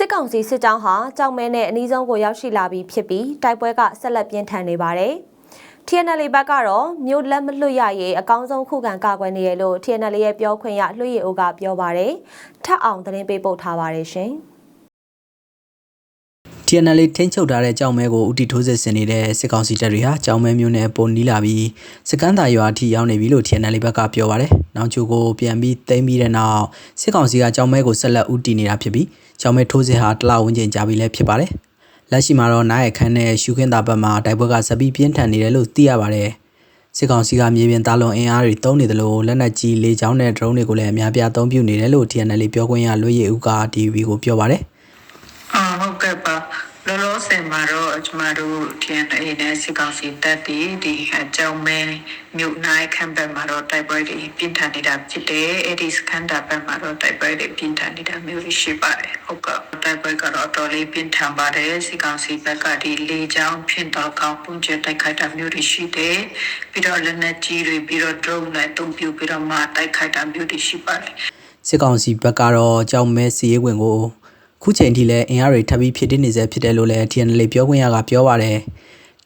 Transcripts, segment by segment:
စစ်ကောင်စီစစ်ကြောင်းဟာကြောင်မဲနဲ့အနီးဆုံးကိုရောက်ရှိလာပြီးဖြစ်ပြီးတိုက်ပွဲကဆက်လက်ပြင်းထန်နေပါတယ်။ TNL ဘက်ကတော့မြို့လက်မလွတ်ရရေးအကောင်းဆုံးခုခံကာကွယ်နေရလို့ TNL ရဲ့ပြောခွင့်ရလွှတ်ရည်အိုကပြောပါတယ်။ထပ်အောင်သတင်းပေးပို့ထားပါတယ်ရှင်။ TNL ထိန်းချုပ်ထားတဲ့ကြောင်မဲကိုဥတီထိုးစစ်ဆင်နေတဲ့စစ်ကောင်စီတပ်တွေဟာကြောင်မဲမျိုးနဲ့ပုံနီးလာပြီးစကန်းသာရွာအထိရောက်နေပြီလို့ TNL ဘက်ကပြောပါတယ်။နောက်ချိုကိုပြန်ပြီးသိမ်းပြီးတဲ့နောက်စစ်ကောင်စီကကြောင်မဲကိုဆက်လက်ဥတီနေတာဖြစ်ပြီးကြောင်မဲထိုးစစ်ဟာတလဝန်းကျင်ကြာပြီလည်းဖြစ်ပါတယ်။လက်ရှိမှာတော့နိုင်ရခန်းနဲ့ရှုခင်းသာဘက်မှာတိုက်ပွဲကဆက်ပြီးပြင်းထန်နေတယ်လို့သိရပါတယ်။စစ်ကောင်စီကမြေပြင်သားလုံအင်အားတွေတုံးနေတယ်လို့လက်နက်ကြီးလေကြောင်းနဲ့ drone တွေကိုလည်းအများပြားအသုံးပြုနေတယ်လို့ TNL ပြောခွင့်ရလွှတ်ရည်ဦးက TV ကိုပြောပါတယ်။အာဟုတ်ကဲ့ပါ လောလောဆယ်မှာတော့ကျမတို့ TNA နဲ့စစ်ကောင်စီတပ်တွေဒီအကြောင်းမဲမြို့နိုင်ခံဘက်မှာတော့တိုက်ပွဲတွေပြင်းထန်နေတာဖြစ်တယ်အဲ့ဒီစကန်တာဘက်မှာတော့တိုက်ပွဲတွေပြင်းထန်နေတာမျိုးရှိပါတယ်ဟုတ်ကဲ့တိုက်ပွဲကတော့တော်လေးပြင်းထန်ပါတယ်စစ်ကောင်စီဘက်ကဒီလေကြောင်းဖြစ်တော့ကောင်းပုံကျတိုက်ခိုက်တာမျိုးတွေရှိတယ်ပြီးတော့လက်နက်ကြီးတွေပြီးတော့ drone နဲ့တုံ့ပြပြီးတော့မှတိုက်ခိုက်တာမျိုးတွေရှိပါတယ်စစ်ကောင်စီဘက်ကတော့ကြောင်မဲစီရေးဝင်ကို ခုချိန်ထိလည်းအင်အားတွေထပ်ပြီးဖြစ်တည်နေစေဖြစ်တယ်လို့လည်း TNL ပြောခွင့်ရကပြောပါတယ်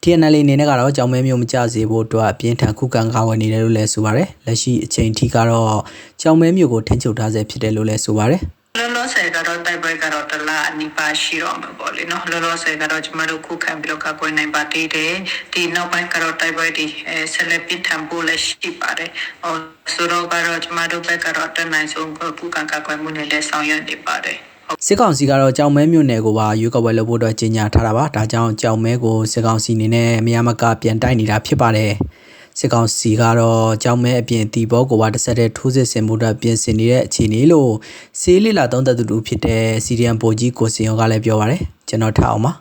TNL အနေနဲ့ကတော့ကြောင်မဲမျိုးမကြစေဖို့အတွက်အပြင်းထန်ခုခံကာကွယ်နေတယ်လို့လည်းဆိုပါတယ်လက်ရှိအချိန်ထိကတော့ကြောင်မဲမျိုးကိုထိန်းချုပ်ထားဆဲဖြစ်တယ်လို့လည်းဆိုပါတယ်လောလောဆယ်ကတော့တိုက်ပွဲကတော့တလားအနိပါရှိတော့မှာပေါ့လေနော်လောလောဆယ်ကတော့ကျမတို့ခုခံပြီးတော့ကကွယ်နိုင်ပါသေးတယ်ဒီနောက်ပိုင်းကတော့တိုက်ပွဲဒီအဲဆက်လက်ပြထန်ဖို့လည်းရှိပါတယ်ဟောဆိုတော့ကတော့ကျမတို့ဘက်ကတော့တနိုင်ဆုံးခုခံကကွယ်မှုနဲ့လည်းဆောင်ရွက်နေပါတယ် စစ်ကောင်စီကတော့ကြောင်မဲမြို့နယ်ကိုပါရွေးကောက်ပွဲလုပ်ဖို့အတွက်ကြေညာထားတာပါဒါကြောင့်ကြောင်မဲကိုစစ်ကောင်စီအနေနဲ့မရမကပြန်တိုက်နေတာဖြစ်ပါတယ်စစ်ကောင်စီကတော့ကြောင်မဲအပြင်တီဘောကိုပါတစ်ဆက်တည်းထိုးစစ်ဆင်မှုအတွက်ပြင်ဆင်နေတဲ့အခြေအနေလို့စီးလီလာသုံးသက်သူတို့ဖြစ်တဲ့စီရီယန်ပိုကြီးကိုစင်ရောကလည်းပြောပါတယ်ကျွန်တော်ထားအောင်ပါ